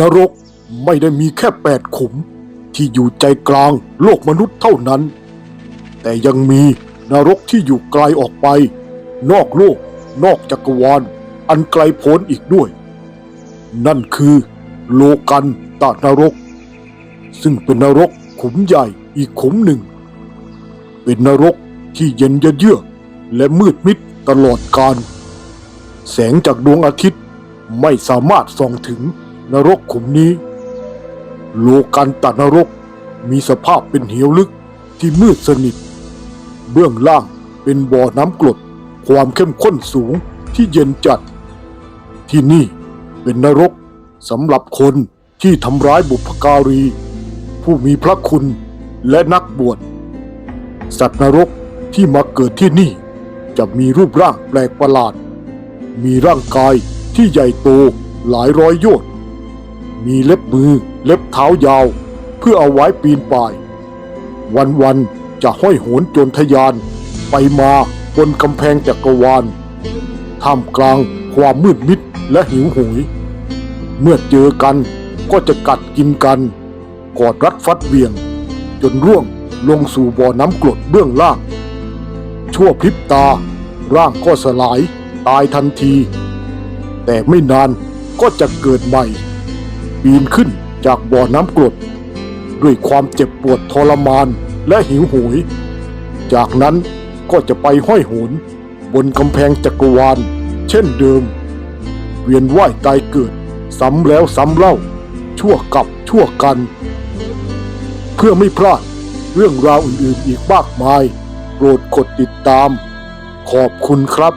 นรกไม่ได้มีแค่แปดขุมที่อยู่ใจกลางโลกมนุษย์เท่านั้น แต่ยังมีนรกที่อยู่ไกลออกไป นอกโลก นอกจักรวาล อันไกลโพ้นอีกด้วย นั่นคือโลกันตานรก ซึ่งเป็นนรกขุมใหญ่อีกขุมหนึ่ง เป็นนรกที่เย็นเยือกและมืดมิดตลอดกาลแสงจากดวงอาทิตย์ไม่สามารถส่องถึง นรกขุมนี้ โลกันตานรกมีสภาพเป็นเหวลึกที่มืดสนิท เบื้องล่างเป็นบ่อน้ำกรดความเข้มข้นสูงที่เย็นจัด ที่นี่เป็นนรกสำหรับคนที่ทำร้ายบุพการี ผู้มีพระคุณและนักบวช สัตว์นรกที่มาเกิดที่นี่จะมีรูปร่างแปลกประหลาด มีร่างกายที่ใหญ่โตหลายร้อยโยชน์ มีเล็บมือเล็บเท้ายาว เพื่อเอาไว้ปีนป่าย วันๆจะห้อยโหนจรทะยาน ไปมาบนกำแพงจักรวาลท่ามกลางความมืดมิดและหิวโหย เมื่อเจอกันก็จะกัดกินกัน กอดรัดฟัดเวียง จนร่วงลงสู่บ่อน้ำกรดเบื้องล่าง ชั่วพริบตา ร่างก็สลายตายทันที แต่ไม่นานก็จะเกิดใหม่ ปีนขึ้นจากบ่อน้ำกรด ด้วยความเจ็บปวดทรมานและหิวโหยจากนั้นก็จะไปห้อยโหนบนกำแพงจักรวาล เช่นเดิม เวียนว่ายตายเกิด ซ้ำแล้วซ้ำเล่า ชั่วกับชั่วกัน เพื่อไม่พลาดเรื่องราวอื่นๆอีกมากมาย โปรดกดติดตาม ขอบคุณครับ